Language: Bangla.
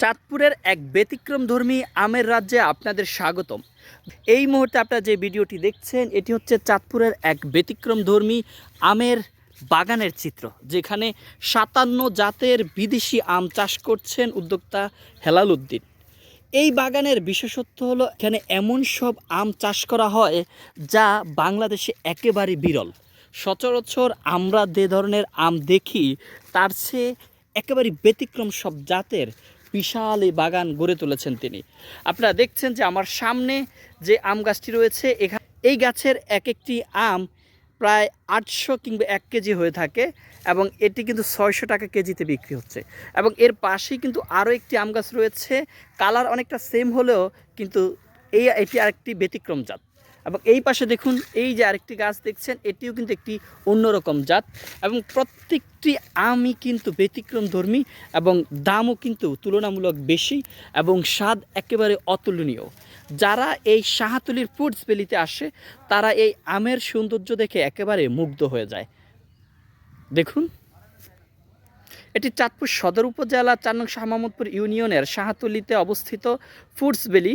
চাঁদপুরের এক ব্যতিক্রমধর্মী আমের রাজ্যে আপনাদের স্বাগতম। এই মুহূর্তে আপনারা যে ভিডিওটি দেখছেন, এটি হচ্ছে চাঁদপুরের এক ব্যতিক্রমধর্মী আমের বাগানের চিত্র, যেখানে সাতান্ন জাতের বিদেশি আম চাষ করছেন উদ্যোক্তা হেলাল উদ্দিন। এই বাগানের বিশেষত্ব হলো, এখানে এমন সব আম চাষ করা হয় যা বাংলাদেশে একেবারে বিরল। সচরাচর আমরা যে ধরনের আম দেখি, তার চেয়ে একেবারে ব্যতিক্রম সব জাতের বিশাল এই বাগান গড়ে তুলেছেন তিনি। আপনারা দেখছেন যে আমার সামনে যে আম গাছটি রয়েছে এখানে এই গাছের এক একটি আম প্রায় আটশো কিংবা এক কেজি হয়ে থাকে এবং এটি কিন্তু ছয়শো টাকা কেজিতে বিক্রি হচ্ছে। এবং এর পাশেই কিন্তু আরও একটি আম গাছ রয়েছে। কালার অনেকটা সেম হলেও কিন্তু এই এটি আরেকটি ব্যতিক্রম জাত। এবং এই পাশে দেখুন, এই যে আরেকটি গাছ দেখছেন, এটিও কিন্তু একটি অন্যরকম জাত। এবং প্রত্যেকটি আমই কিন্তু ব্যতিক্রম ধর্মী এবং দামও কিন্তু তুলনামূলক বেশি এবং স্বাদ একেবারে অতুলনীয়। যারা এই শাহাতুলির ফুডস ভ্যালিতে আসে, তারা এই আমের সৌন্দর্য দেখে একেবারে মুগ্ধ হয়ে যায়। দেখুন, এটি চাঁদপুর সদর উপজেলা চার নং শাহ মাহমুদপুর ইউনিয়নের শাহাতুলিতে অবস্থিত ফুডস ভ্যালি।